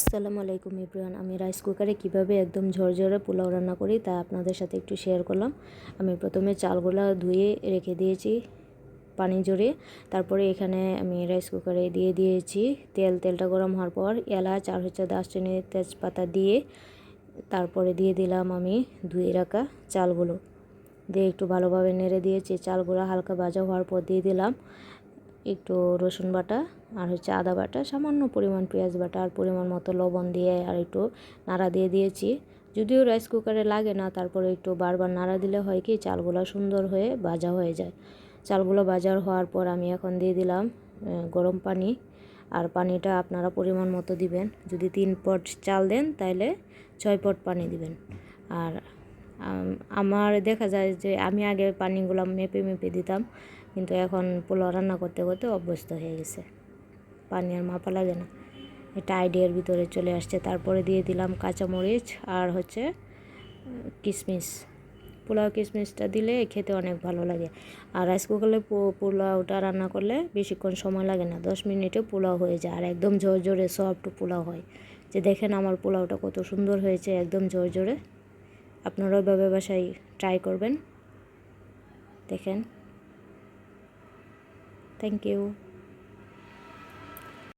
আসসালামু আলাইকুম ইব্রান। আমি রাইস কুকারে কীভাবে একদম ঝরঝরে পোলাও রান্না করি তা আপনাদের সাথে একটু শেয়ার করলাম। আমি প্রথমে চালগুলো ধুয়ে রেখে দিয়েছি পানি জড়িয়ে। তারপরে এখানে আমি রাইস কুকারে দিয়ে দিয়েছি। তেল, তেলটা গরম হওয়ার পর এলাচ আর হচ্ছে দারচিনি, তেজপাতা দিয়ে তারপরে দিয়ে দিলাম আমি ধুয়ে রাখা চালগুলো। দিয়ে একটু ভালোভাবে নেড়ে দিয়েছি। চালগুলো হালকা ভাজা হওয়ার পর দিয়ে দিলাম। একটু রসুন বাটা আর হচ্ছে আদা বাটা, সামান্য পরিমাণ পেঁয়াজ বাটা আর পরিমাণ মতো লবণ দিয়ে আর একটু নাড়া দিয়ে দিয়েছি। যদিও রাইস কুকারে লাগে না, তারপরে একটু বারবার নাড়া দিলে হয় কি চালগুলো সুন্দর হয়ে ভাজা হয়ে যায়। চালগুলো বাজার হওয়ার পর আমি এখন দিয়ে দিলাম গরম পানি আর পানিটা আপনারা পরিমাণ মতো দিবেন। যদি তিন পট চাল দেন তাহলে ছয় পট পানি দিবেন। আর আমার দেখা যায় যে আমি আগে পানিগুলো মেপে মেপে দিতাম কিন্তু এখন পোলাও রান্না করতে করতে অভ্যস্ত হয়ে গেছে। পানি আর মাপা লাগে না। এটা আইডিয়ার ভিতরে চলে আসছে। তারপরে দিয়ে দিলাম কাঁচামরিচ আর হচ্ছে কিশমিশ। পোলাও কিশমিশটা দিলে খেতে অনেক ভালো লাগে। আর রাইস কুকারে পোলাওটা রান্না করলে বেশিক্ষণ সময় লাগে না। দশ মিনিটে পোলাও হয়ে যায়। আর একদম ঝরঝরে সফট পোলাও হয়। যে দেখেন আমার পোলাওটা কত সুন্দর হয়েছে একদম ঝরঝরে আপনারাও এভাবে বাসায় ট্রাই করবেন। দেখেন। Thank you